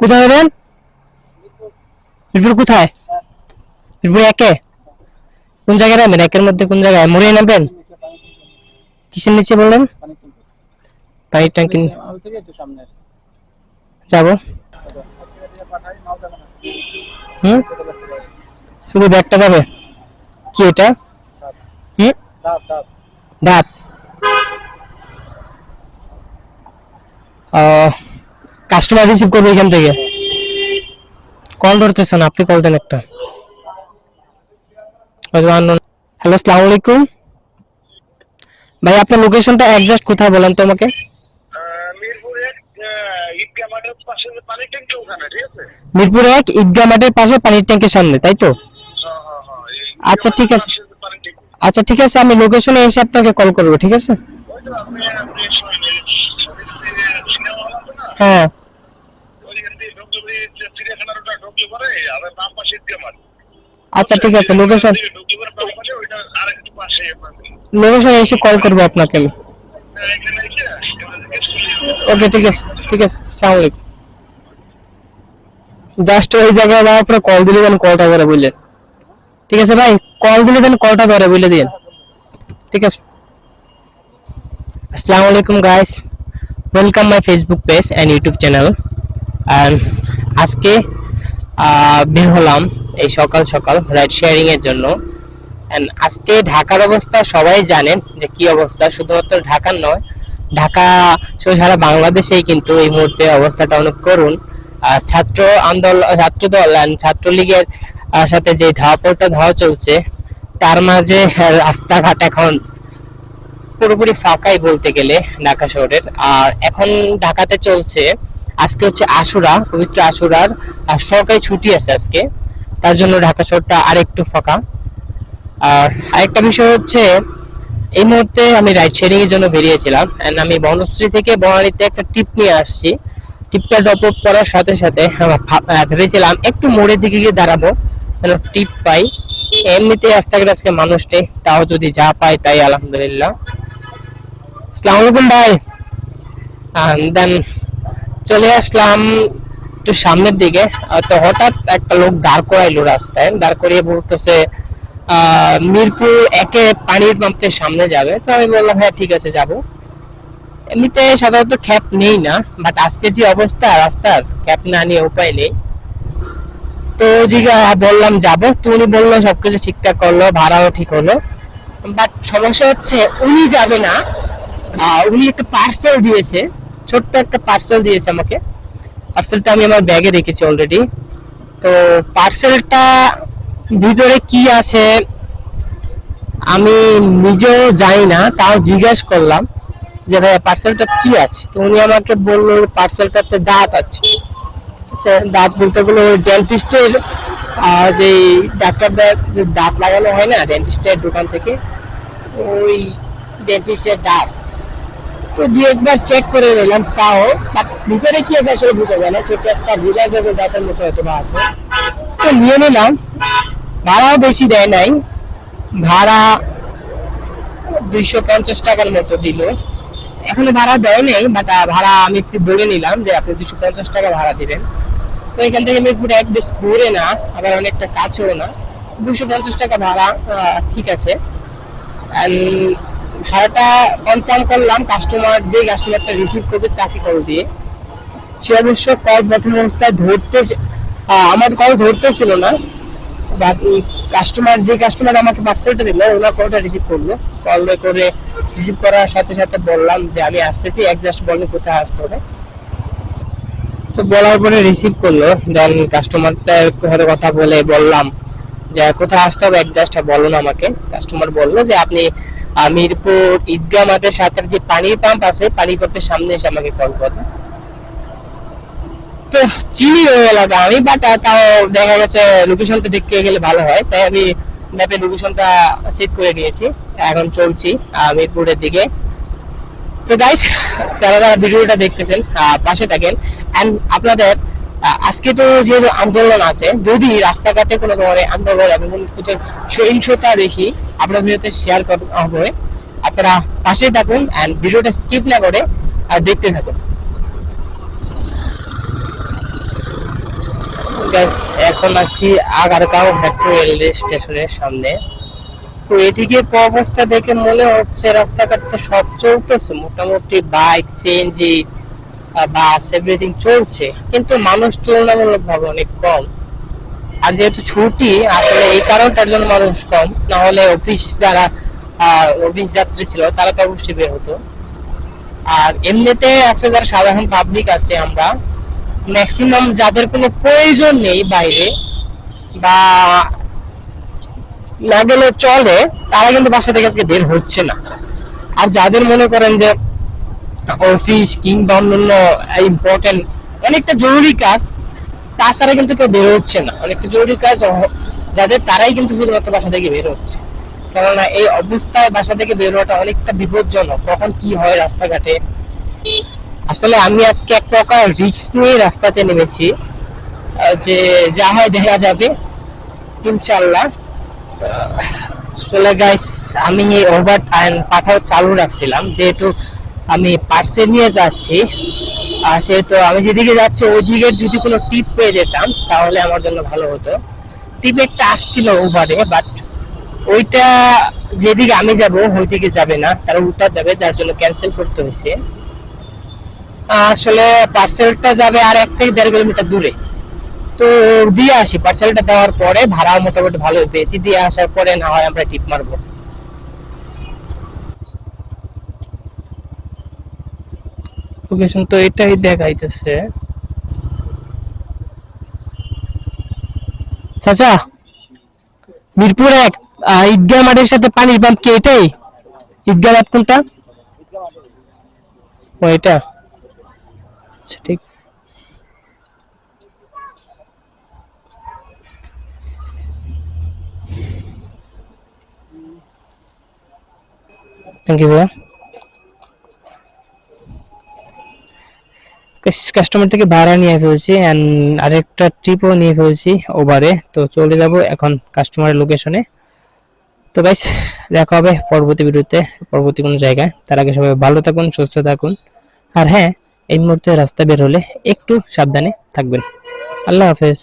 কোথায় হবেন? মিরপুর কোথায়? মিরপুর একে? কোন জায়গায় নামবেন? একের মধ্যে কোন জায়গায়? মরে নামবেন? কিসের নিচে বললেন? পানির ট্যাঙ্কি যাব। হুম? শুধু ব্যাগটা যাবে? কি এটা? হুম? ডাব কাস্টমার রিসিভ করবে এখান থেকে। কল ধরতেছেন আপনি কল দেন একটা। হ্যালো আসসালামু আলাইকুম। ভাই আপনার লোকেশনটা অ্যাডজাস্ট কোথায় বলেন তো আমাকে? মিরপুর এক ঈদগাহ মাঠের পাশে পানির ট্যাঙ্কের সামনে তাই তো? হ্যাঁ হ্যাঁ হ্যাঁ আচ্ছা, ঠিক আছে। আচ্ছা ঠিক আছে আমি লোকেশনে এসে আপনাকে কল করব ঠিক আছে? হ্যাঁ ওইখান দিয়ে ঢুকলে পরে যে চিড়িয়াখানার ওটা পরে আবার বাম পাশে ঈদগাহ মাঠ আচ্ছা ঠিক আছে লোকেশন লোকেশনে এসে কল করব আপনাকে আমি। হ্যাঁ, ওকে ঠিক আছে ঠিক আছে আসসালামু আলাইকুম। জাস্ট ওই জায়গায় যাওয়ার পরে কল দিলে দেন কলটা ধরে বুঝলেন? ঠিক আছে ভাই কল দিলে দেন কলটা ধরে বুঝলে দিন ঠিক আছে। আসসালামু আলাইকুম guys welcome my Facebook page and YouTube channel and আজকে বের হলাম এই সকাল সকাল রাইড শেয়ারিং এর জন্য। আজকে ঢাকার অবস্থা সবাই জানেন যে কি অবস্থা। শুধুমাত্র ঢাকার নয়, ঢাকা সহ সারা বাংলাদেশেই কিন্তু এই মুহূর্তে অবস্থাটা অনেক করুন ছাত্র আন্দোলন ছাত্র দল ছাত্রলীগের সাথে যে ধাওয়াপড়টা, ধাওয়া চলছে, তার মাঝে রাস্তাঘাট এখন পুরোপুরি ফাঁকাই বলতে গেলে ঢাকা শহরের। আর এখন ঢাকাতে চলছে আজকে হচ্ছে আশুরা, পবিত্র আশুরার সরকারি ছুটি আছে আজকে। তার জন্য ঢাকা শহরটা আরেকটু ফাঁকা। আর আরেকটা বিষয় হচ্ছে, এই মুহূর্তে আমি রাইড শেয়ারিং এর জন্য বেরিয়েছিলাম, and আমি বনশ্রী থেকে বনানীতে একটা টিপ নিয়ে আসছি। টিপটা ড্রপ আপ করার সাথে সাথে ভেবেছিলাম একটু মোড়ের দিকে গিয়ে দাঁড়াবো, যেন টিপ পাই। এমনিতে রাস্তাঘাট আজকে মানুষ নেই, তাও যদি যা পাই তাই আলহামদুলিল্লাহ। আসসালামু আলাইকুম ভাই। দেন চলে আসলাম একটু সামনের দিকে। তো হঠাৎ একটা লোক দাঁড় করাইলো রাস্তায়। দাঁড় করিয়ে বলতেছে মিরপুর একে পানির পাম্পের সামনে যাবে। তো আমি বললাম হ্যাঁ ঠিক আছে, যাব। এমনিতে সাধারণত ক্যাপ নেই না বাট আজকে যে অবস্থা, রাস্তার ক্যাপ না নিয়ে উপায় নেই। তো জিগা বললাম, যাব। তো উনি বলল, সবকিছু ঠিকঠাক করল, ভাড়াও ঠিক হলো। বাট সমস্যা হচ্ছে, উনি যাবে না। উনি একটা পার্সেল দিয়েছে। ছোট্ট একটা পার্সেল দিয়েছে আমাকে। পার্সেলটা আমি আমার ব্যাগে রেখেছি অলরেডি তো পার্সেলটা ভিতরে কি আছে আমি নিজেও জানি না তাও জিজ্ঞাসা করলাম যে ভাইয়া পার্সেলটা কি আছে? তো উনি আমাকে বলল পার্সেলটাতে দাঁত আছে। আচ্ছা, দাঁত বলতে গেলে ওই ডেন্টিস্টের যে ডাক্তারদের যে দাঁত লাগানো হয় না ডেন্টিস্টের দোকান থেকে ওই ডেন্টিস্টের দাঁত। দু একবার চেক করে নিলাম তাও, বাট ভিতরে কি আছে আসলে বোঝা যায় না ছোট একটা বোঝা যাবে দাঁতের মতো হয়তো বা আছে। তো নিয়ে নিলাম। ভাড়াও বেশি দেয় নাই। ভাড়া দুইশো পঞ্চাশ টাকার মতো দিল। এখনও ভাড়া দেয় নাই, বাট ভাড়া আমি একটু বলে নিলাম যে আপনি দুশো পঞ্চাশ টাকা ভাড়া দিবেন। তো এখান থেকে আমি মিরপুর এক বেশ দূরে না, আবার অনেকটা কাছেও না। দুশো পঞ্চাশ টাকা ভাড়া ঠিক আছে। And ভাড়াটা কনফার্ম করলাম কাস্টমার যে কাস্টমারটা রিসিভ করবে তাকে কল দিয়ে। সে অবশ্য কল প্রথম অবস্থায় ধরতে আমার কল ধরতেছিল না। কাস্টমার যে কাস্টমার আমাকে পার্সেলটা দিল, ওনার কলটা রিসিভ করল। কল করে রিসিভ করার সাথে সাথে বললাম যে, আমি আসতেছি একজাস্ট বলেন কোথায় আসতে হবে? তো বলার পরে রিসিভ করল। দেন কাস্টমারটার সাথে কথা বলে বললাম যে, কোথায় আসতে হবে? একজাস্ট বলো না আমাকে। কাস্টমার বলল যে, আপনি আহ, মিরপুর ঈদগাহ মাঠের সাথে যে পানির পাম্প আছে পানির পাম্পের সামনে এসে আমাকে কল করবে তো চিনি ওই এলাকা আমি বাট তাও দেখা গেছে লোকেশনটা দেখতে গেলে ভালো হয়। তাই আমি ম্যাপে লোকেশনটা সেট করে নিয়েছি। এখন চলছি আহ, মিরপুরের দিকে। তো গাইস যারা ভিডিওটা দেখতেছেন পাশে থাকেন। এন্ড আপনাদের আজকে তো যে আন্দোলন আছে, যদি রাস্তাঘাটে কোনো ধরনের আন্দোলন এবং সহিংসতা দেখি আপনার ভিডিওতে শেয়ার করা হবে। আপনারা পাশে থাকুন এন্ড ভিডিওটা স্কিপ না করে দেখতে থাকুন। এখন আছি আগারগাঁও মেট্রো রেলওয়ে স্টেশনের সামনে। তো এদিকে অবস্থা দেখে মনে হচ্ছে রাস্তাঘাট তো সব চলতেছে, মোটামুটি বাইক সিএনজি বাস এভরিথিং চলছে, কিন্তু মানুষ তুলনামূলক ভাবে অনেক কম। আর যেহেতু ছুটি, আসলে এই কারণটার জন্য মানুষ কম। না হলে অফিস যারা অফিস যাত্রী ছিল, তারা তো অবশ্যই বের হতো। আর এমনিতে আজকে যারা সাধারণ পাবলিক আছে আমরা ম্যাক্সিমাম যাদের কোনো প্রয়োজন নেই বাইরে, বা না গেলে চলে, তারা কিন্তু বাসা থেকে আজকে বের হচ্ছে না। আর যাদের মনে করেন যে অফিস কিংবা অন্যান্য ইম্পর্টেন্ট অনেকটা জরুরি কাজ, তাছাড়া কিন্তু কেউ বের হচ্ছে না। অনেকটা জরুরি কাজ যাদের তারাই কিন্তু শুধুমাত্র বাসা থেকে বের হচ্ছে। কেননা এই অবস্থায় বাসা থেকে বের হওয়াটা অনেকটা বিপজ্জনক। কখন কি হয় রাস্তাঘাটে? আসলে আমি আজকে এক প্রকার রিস্ক নিয়ে রাস্তাতে নেমেছি। যে, যা হয় দেখা যাবে। ইনশাল্লাহ আসলে গাইস আমি ওভার পাঠাও চালু রাখছিলাম। যেহেতু আমি পার্সেল নিয়ে যাচ্ছি। আর সেহেতু আমি যেদিকে যাচ্ছি ওই দিকের যদি কোনো টিপ পেয়ে যেতাম, তাহলে আমার জন্য ভালো হতো। টিপ একটা আসছিল ওভারে বাট ওইটা যেদিকে আমি যাব ওই দিকে যাবে না। তারা উল্টা যাবে যার জন্য ক্যান্সেল করতে হয়েছে। আসলে পার্সেলটা যাবে আর এক থেকে দেড় কিলোমিটার দূরে। তো দিয়ে আসি। পার্সেলটা দেওয়ার পরে ভাড়া মোটামুটি ভালো পেয়েছি দিয়ে আসার পরে না হয় আমরা টিপ মারবো। লোকেশন তো এটাই দেখাইতেছে। চাচা, মিরপুর এক ঈদগাহ মাঠের সাথে পানির পাম্প কি এটাই? ঈদগাহ মাঠ কোনটা? ও, এটা। আচ্ছা ঠিক। থ্যাংক ইউ ভাইয়া। কাস্টমার থেকে ভাড়া নিয়ে ফেলছি অ্যান্ড আরেকটা ট্রিপও নিয়ে ফেলছি ওভারে তো চলে যাব এখন কাস্টমারের লোকেশনে তো গাইস দেখা হবে পরবর্তী ভিডিওতে, পরবর্তী কোনো জায়গায়। তার আগে সবাই ভালো থাকুন, সুস্থ থাকুন। আর হ্যাঁ এই মুহূর্তে রাস্তা বের হলে একটু সাবধানে থাকবেন। আল্লাহ হাফেজ।